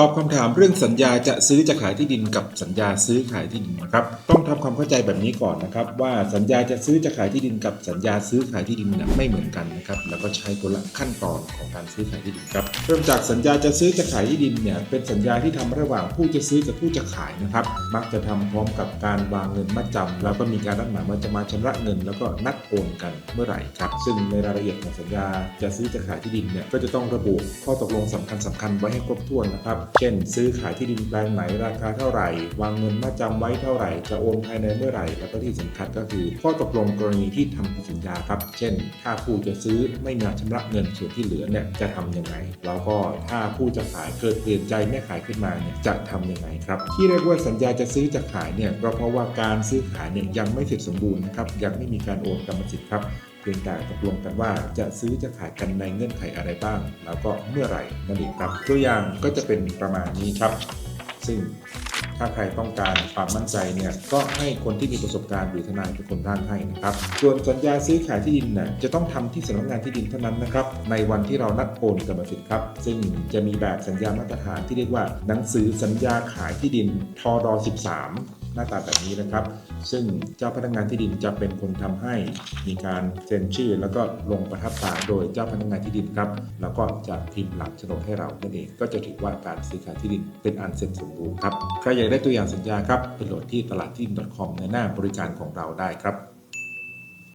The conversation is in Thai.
ตอบคำถามเรื่องสัญญาจะซื้อจะขายที่ดินกับสัญญาซื้อขายที่ดินนะครับ ต้องทำความเข้าใจแบบนี้ก่อนนะครับ ว่าสัญญาจะซื้อจะขายที่ดินกับสัญญาซื้อขายที่ดินเนี่ยไม่เหมือนกันนะครับแล้วก็ใช้คนละขั้นตอนของการซื้อขายที่ดินครับเริ่มจากสัญญาจะซื้อจะขายที่ดินเนี่ยเป็นสัญญาที่ทำระหว่างผู้จะซื้อกับผู้จะขายนะครับ มักจะทำพร้อมกับการวางเงินมัดจำแล้วก็มีการนัดหมายว่าจะมาชำระเงิน แล้วก็นัดโอนกันเมื่อไหร่ครับซึ่งในรายละเอียดของสัญญาจะซื้อจะขายที่ดินเนี่ยก็จะต้องระบุข้อตกลงสำคัญสคัญไว้ให้ครบถ้วนนะครับเช่น ซื้อขายที่ดินแปลงไหนราคาเท่าไหร่ วางเงินมาจำไว้เท่าไหร่ จะโอนภายในเมื่อไหร่ แล้วก็ที่สำคัญก็คือ ข้อตกลงกรณีที่ทำผิดสัญญาครับ เช่น ถ้าผู้จะซื้อไม่มาชำระเงินส่วนที่เหลือเนี่ยจะทํำยังไง แล้วก็ถ้าผู้จะขายเกิดเปลี่ยนใจไม่ขายขึ้นมาเนี่ยจะทํำยังไงครับ ที่เรียกว่าสัญญาจะซื้อจะขายเนี่ยก็เพราะว่าการซื้อขายเนี่ยยังไม่เสร็จสมบูรณ์นะครับ ยังไม่มีการโอนกรรมสิทธิ์ครับ พียงแต่ตกลงกันว่าจะซื้อจะขายกันในเงื่อนไขอะไรบ้าง แล้วก็เมื่อไหร่นั่นเองครับ ตัวอย่างก็จะเป็นประมาณนี้ครับ ซึ่งถ้าใครต้องการความมั่นใจเนี่ยก็ให้คนที่มีประสบการณ์หรือทนายเป็นคนร่างให้นะครับ ส่วนสัญญาซื้อขายที่ดินน่ะจะต้องทำที่สำนักงานที่ดินเท่านั้นนะครับ ในวันที่เรานัดโอนกรรมสิทธิ์ครับ ซึ่งจะมีแบบสัญญามาตรฐานที่เรียกว่า หนังสือสัญญาขายที่ดินทอด13 น้าตาแบบนี้นะครับ ซึ่งเจ้าพนักงานที่ดินจะเป็นคนทำให้มีการเซ็นชื่อ แล้วก็ลงประทับตราโดยเจ้าพนักงานที่ดินครับ แล้วก็จะพิมพ์หลักโฉนดให้เรานั่นเองก็จะถือว่าการซื้อขายที่ดินเป็นอันเสร็จสมบูรณ์ครับใครอยากได้ตัวอย่างสัญญาครับไปโหลดที่ตลาดที่ดิน .com ในหน้าบริการของเราได้ครับ